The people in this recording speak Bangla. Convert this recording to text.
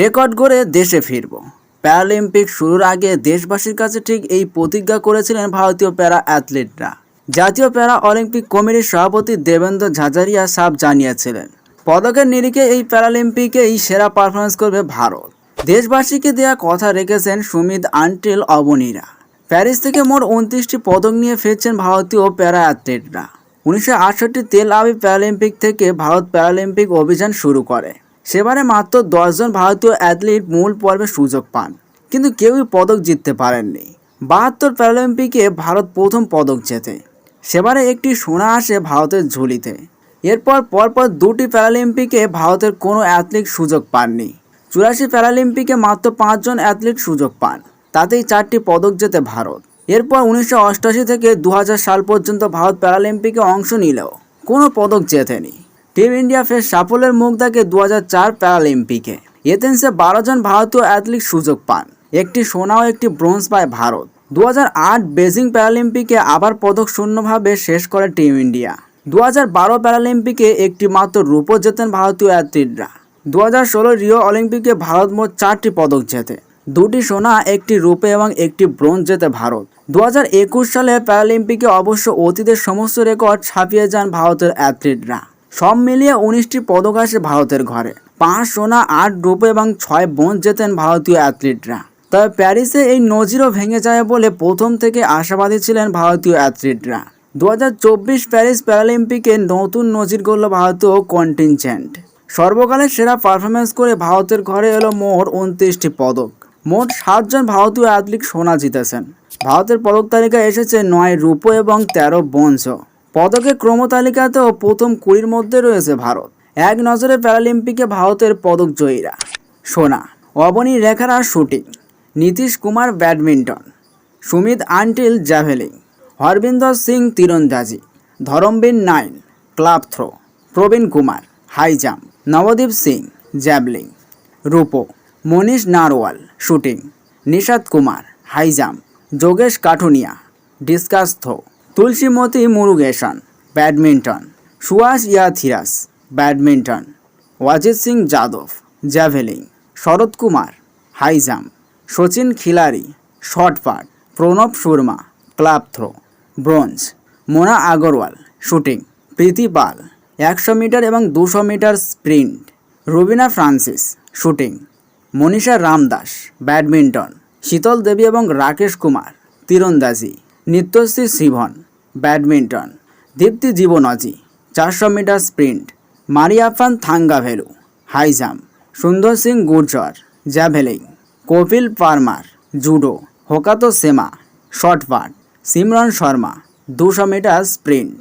রেকর্ড করে দেশে ফিরব। প্যারালিম্পিক শুরুর আগে দেশবাসীর কাছে ঠিক এই প্রতিজ্ঞা করেছিলেন ভারতীয় প্যারা অ্যাথলিটরা। জাতীয় প্যারা অলিম্পিক কমিটির সভাপতি দেবেন্দ্র ঝাঝারিয়া সাব জানিয়েছিলেন, পদকের নিরিখে এই প্যারালিম্পিকে এই সেরা পারফরমেন্স করবে ভারত। দেশবাসীকে দেয়া কথা রেখেছেন সুমিত আন্টিল অবনীরা। প্যারিস থেকে মোট উনত্রিশটি পদক নিয়ে ফিরছেন ভারতীয় প্যারা অ্যাথলিটরা। উনিশশো আটষট্টি তেল আবি প্যারালিম্পিক থেকে ভারত প্যারালিম্পিক অভিযান শুরু করে। সেবারে মাত্র দশজন ভারতীয় অ্যাথলিট মূল পর্বে সুযোগ পান, কিন্তু কেউই পদক জিততে পারেননি। বাহাত্তর প্যারালিম্পিকে ভারত প্রথম পদক জেতে। সেবারে একটি সোনা আসে ভারতের ঝুলিতে। এরপর পরপর দুটি প্যারালিম্পিকে ভারতের কোনো অ্যাথলিট সুযোগ পাননি। চুরাশি প্যারালিম্পিকে মাত্র পাঁচজন অ্যাথলিট সুযোগ পান, তাতেই চারটি পদক জেতে ভারত। এরপর উনিশশো থেকে দু হাজার সাল পর্যন্ত ভারত প্যারালিম্পিকে অংশ নিলেও কোনো পদক জেতেনি। টিম ইন্ডিয়া ফের সাফল্যের মুখ দেখে দু প্যারালিম্পিকে। এথেন্সে বারো জন ভারতীয় অ্যাথলিট সুযোগ পান। একটি সোনা ও একটি ব্রোঞ্জ পায় ভারত। দু বেজিং প্যারালিম্পিকে আবার পদক শূন্যভাবে শেষ করে টিম ইন্ডিয়া। দু বারো প্যারালিম্পিকে একটি মাত্র রূপো জেতেন ভারতীয় অ্যাথলিটরা। দু হাজার ষোলো রিও অলিম্পিকে ভারত মোট চারটি পদক জেতে। দুটি সোনা, একটি রূপে এবং একটি ব্রোঞ্জ জেতে ভারত। দু হাজার একুশ সালে প্যারালিম্পিকে অবশ্য অতীতের সমস্ত রেকর্ড ছাপিয়ে যান ভারতের অ্যাথলিটরা। সব মিলিয়ে উনিশটি পদক আসে ভারতের ঘরে। পাঁচ সোনা, আট রূপে এবং ছয় ব্রোঞ্জ জেতেন ভারতীয় অ্যাথলিটরা। তবে প্যারিসে এই নজিরও ভেঙে যায় বলে প্রথম থেকে আশাবাদী ছিলেন ভারতীয় অ্যাথলিটরা। দু চব্বিশ প্যারিস প্যারালিম্পিকে নতুন নজির গড়ল ভারতীয় কন্টিনজেন্ট। সর্বকালের সেরা পারফরমেন্স করে ভারতের ঘরে এলো মোট উনত্রিশটি পদক। মোট সাতজন ভারতীয় অ্যাথলিট সোনা জিতেছেন। ভারতের পদক তালিকায় এসেছে নয় রূপো এবং তেরো ব্রোঞ্জ পদকের ক্রমতালিকাতেও প্রথম কুড়ির মধ্যে রয়েছে ভারত। এক নজরে প্যারালিম্পিকে ভারতের পদক জয়ীরা। সোনা, Avani Lekhara shooting. Nitesh Kumar badminton. Sumit Antil javelin. Harvinder Singh তীরন্দাজি। Dharambir Nain, club throw. Praveen Kumar, high jump. Navdeep Singh, javelin. রূপো, Manish Narwal, shooting. Nishad Kumar, high jump. Yogesh Kathuniya, discus throw. Thulasimathi Murugesan badminton. Suhas Yathiraj, badminton. Wajid Singh Yadav javelin Sharad Kumar high jump Sachin Khilari shot put Pranav Sharma, club throw. Bronze. Mona Agarwal, shooting. Preethi Pal, একশো মিটার এবং দুশো metre sprint. Rubina Francis, shooting. Manisha Ramadass, badminton. Sheetal Devi এবং রাকেশ কুমার, তীরন্দাজি। নিত্যশ্রী শিভন ব্যাডমিন্টন। দীপ্তি জীবনজি, চারশো metre sprint, Mariyappan Thangavelu high jump, Sundar Singh Gurjar, javelin, Kapil Parmar, judo, Hokato Sema, shot put, Simran Sharma, দুশো মিটার স্প্রিন্ট।